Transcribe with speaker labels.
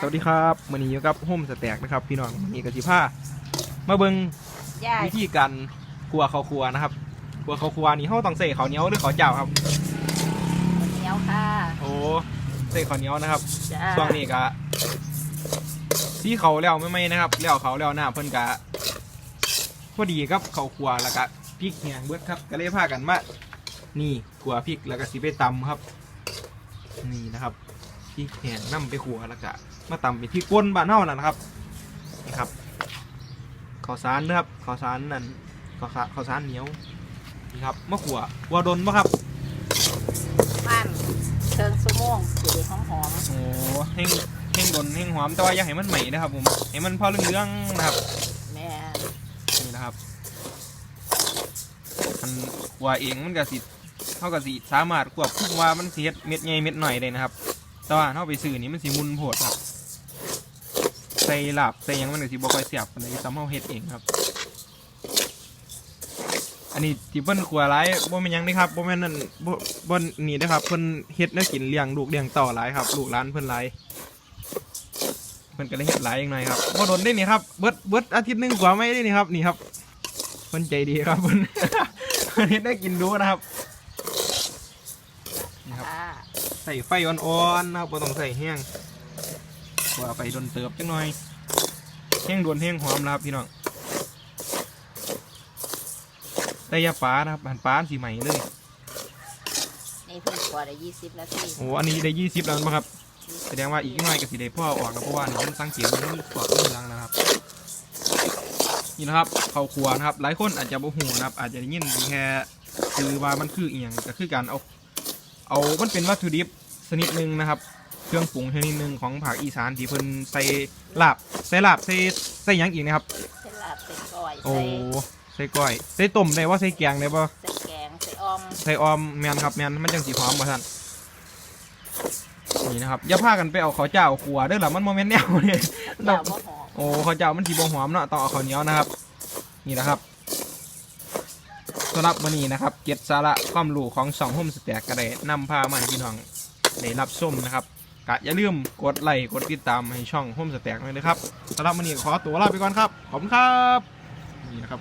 Speaker 1: สวัสดีครับวันนี้อยู่กับโฮมสแต็กนะครับ พี่น้องวันนี้กสิผ้ามาเบิ่ง
Speaker 2: ย่าย
Speaker 1: วิธีการครัวข้าวครัวนะครับครัวข้าวครัวนี่เฮาต้องใส่ข้าวเหนียวหรือข้าวเจ้าครับ
Speaker 2: เหนียวค่ะ
Speaker 1: โอ้ใส่ข้าวเหนียวนะครับ
Speaker 2: จ้า
Speaker 1: ช่วงนี้ก็ที่เขาแล้วไม่ไม่นะครับแล้วเขาแล้วหน้าเพิ่นกะพอดีกับข้าวครัวแล้วก็พริกแห้งเบิดครับก็เลยพากันมานี่ขัวพริกแล้วก็สิไปตำครับ นี่นะครับ พริกแห้งนํไปขัวแล้วก็มาตำเป็นพริกป่นบ้านเฮานั่นนะครับนี่ครับข้าวสารนะครับข้าวสารนั่นข้าวสารข้าวสารเหนียวนี่ครับมะขัววัวดนปะครับ
Speaker 2: บ้านเชิงสุโมงสีหอมหอม
Speaker 1: โอ้แห้งแห้งดนแห้งหอมแต่ว่าอย่าให้มันใหม่นะครับผมให้มันพอเรื่องๆนะครับ
Speaker 2: ๆแม่
Speaker 1: นี่นะครับมันขัวเองมันก็สิเท่ากับสิสามารถควบคุมว่ามันสิเฮ็ดเม็ดใหญ่เม็ดหน่อยได้นะครับ แต่ว่าเท่าไปซื้อนี่มันสิมุนโพดครับใส่ลาบใส่ยังมันก็สิบ่ค่อยเสียบปานใดซ้ำเฮาเฮ็ดเองครับ อันนี้ที่เพิ่นขัวหลายบ่แม่นยังเด้ครับบ่แม่นนั่นบ่บ่นี่เด้ครับเพิ่นเฮ็ดแนวกินเลี้ยงลูกเลี้ยงต่อหลายครับลูกหลานเพิ่นหลายเพิ่นก็เลยเฮ็ดหลายอย่างหน่อยครับบ่โดนได้นี่ครับเบิดเบิดอาทิตย์หนึงกว่าไม่ได้นี่ครับนี่ครับเพิ่นใจดีครับเพิ่นเพิ่นเฮ็ดได้กินดูนะครับนี่ครับ ส่ไฟอ่อนๆนะครับบ่ต้องใส่แห้งว่าไปโดนเติบจังหน่อย แห้งโดนแห้งหอมนะครับพี่น้องแต่อยาปลานะครับหันปลาสีใหม่เลย
Speaker 2: นี่เพิ่งกว่าได้ยี่สิบนาที
Speaker 1: โอ้อันนี้ได้ยี่สิบแล้วมั้งครับแสดงว่าอีกหน่อยก็สิได้พ่อออกนะเพราะว่านี่มันสังเกตมันมีขวดมีรังนะครับนี่นะครับข้าวครัวนะครับ หลายคนอาจจะบ่ฮู้นะครับ อาจจะได้ยินแค่คือว่ามันคืออีหยังก็คือการเอา เอามันเป็นวัตถุดิบ ชนิดหนึ่งนะครับ เครื่องปรุงชนิดหนึ่งของภาคอีสานที่เพิ่นใส่ลาบใส่ลาบใส่ใส่หยังอีกนะครับ
Speaker 2: ใส่ลาบใส่ก้อย
Speaker 1: โอ้
Speaker 2: ใส่
Speaker 1: ใส่ก้อยใส่ต้มได้ว่าใส่แกงได้บ่
Speaker 2: ใส่แกงใส่ออม
Speaker 1: ใส่ออมแมนครับแมนมันจังสีหอมบ่ท่านนี่นะครับอย่าพากันไปเอาข้าวเจ้าขัวเด้อล่ะมันโมเมนต์แนวเนี่ย
Speaker 2: เจ้าบ่หอม
Speaker 1: โอ้ข้าวเจ้ามันสีบ่หอมเนาะต้องเอาข้าวเหนียวนะครับ นี่นะครับสำหรับวันนี้นะครับ เก็บสาระความรู้ของสองโฮมสแต็กก็ได้นำพามาให้พี่น้อง ได้รับชมนะครับกะอย่าลืมกดไลค์กดติดตามให้ช่องโฮมสแต็กด้วยนะครับสำหรับวันนี้ขอตัวลาไปก่อนครับ ขอบคุณครับ นี่นะครับ